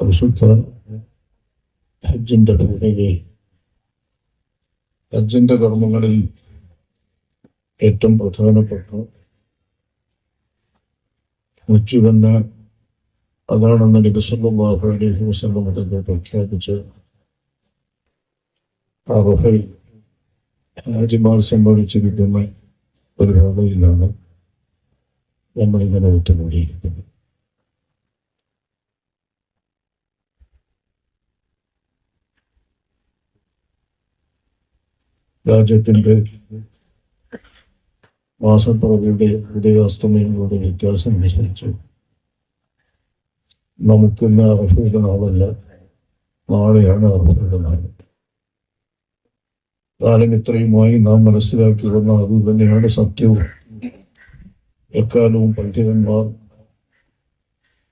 പരിശുദ്ധ ഹജ്ജിന്റെ ഭൂമികയിൽ ഹജ്ജിന്റെ കർമ്മങ്ങളിൽ ഏറ്റവും പ്രധാനപ്പെട്ട ഹജ്ജ് തന്നെ അതാണെന്ന് നബി സല്ലല്ലാഹു അലൈഹി വസല്ലം തങ്ങൾ പ്രഖ്യാപിച്ച് അറഫയിൽ ഹാജിമാർ സംഭവിച്ചിരിക്കുന്ന ഒരു വേളയിലാണ് നമ്മളിങ്ങനെ ഒത്തുകൂടിയിരിക്കുന്നത്. രാജ്യത്തിന്റെ മാസപ്പിറവിയുടെ ഉദയാസ്തമയങ്ങളുടെ വ്യത്യാസം അനുസരിച്ച് നമുക്കിന്ന് അറഫയുടെ നാളല്ല നാളെയാണ് അറഫയുടെ നാൾ കാലം ഇത്രയുമായി നാം മനസ്സിലാക്കി വന്ന അത് തന്നെയാണ് സത്യവും. എക്കാലവും പണ്ഡിതന്മാർ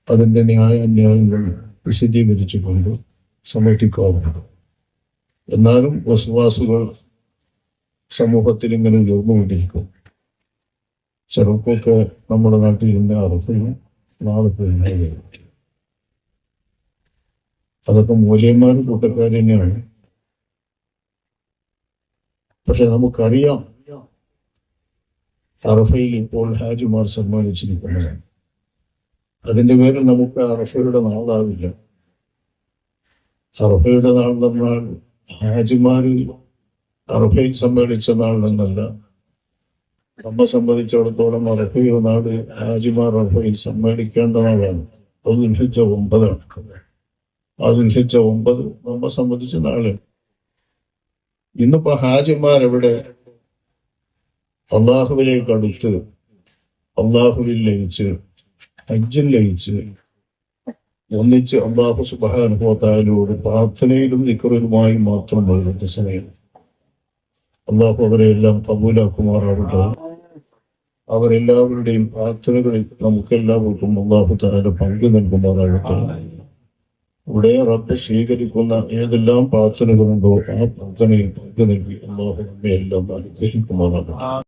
അതിന്റെ ന്യായാന്യായങ്ങൾ വിശദീകരിച്ചുകൊണ്ട് സമർപ്പിക്കാറുണ്ട്. എന്നാലും വസുവാസുകൾ സമൂഹത്തിൽ ഇങ്ങനെ ഉയർന്നുകൊണ്ടിരിക്കും ചെറുപ്പൊക്കെ നമ്മുടെ നാട്ടിൽ ഇന്ന് അറഫയും നാളെ പെരുന്നാളും അതൊക്കെ മൂല്യന്മാർ കൂട്ടക്കാർ തന്നെയാണ്. പക്ഷെ നമുക്കറിയാം അറഫയിൽ ഇപ്പോൾ ഹാജിമാർ സമ്മാനിച്ചിരിക്കുന്നതാണ്. അതിന്റെ പേരിൽ നമുക്ക് അറഫയുടെ നാളാവില്ല. അറഫയുടെ നാൾ നമ്മൾ ഹാജിമാരിൽ അറഫയിൽ സമ്മേളിച്ച നാൾ എന്നല്ല. നമ്മെ സംബന്ധിച്ചിടത്തോളം അറഫയുടെ നാട് ഹാജിമാർ അറഫയിൽ സമ്മേളിക്കേണ്ട നാളാണ്. അത് ദുൽഹിച്ച ഒമ്പതാണ്. ആ ദുൽഹിച്ച ഒമ്പത് നമ്മെ സംബന്ധിച്ച നാളാണ് ഇന്നിപ്പോ ഹാജിമാരെവിടെ അള്ളാഹുവിലേക്ക് അടുത്ത് അള്ളാഹുവിൽ ലയിച്ച് ഹജ്ജിൽ ലയിച്ച് ഒന്നിച്ച് അള്ളാഹു സുബാനുഭവത്തായാലോട് പ്രാർത്ഥനയിലും നിക്കറിലുമായി മാത്രം വരുന്ന സമയം. അള്ളാഹു അവരെയെല്ലാം കബൂലാക്കുമാറാവട്ടെ അവരെല്ലാവരുടെയും പ്രാർത്ഥനകളിൽ നമുക്കെല്ലാവർക്കും അള്ളാഹു താര പങ്കു നൽകുമാറാവട്ടെ ഇവിടെ റബ്ബ് സ്വീകരിക്കുന്ന ഏതെല്ലാം പ്രാർത്ഥനകളുണ്ടോ ആ പ്രാർത്ഥനയിൽ പങ്കു നൽകി അള്ളാഹു നമ്മെ എല്ലാം അനുഗ്രഹിക്കുമാറാകട്ടെ.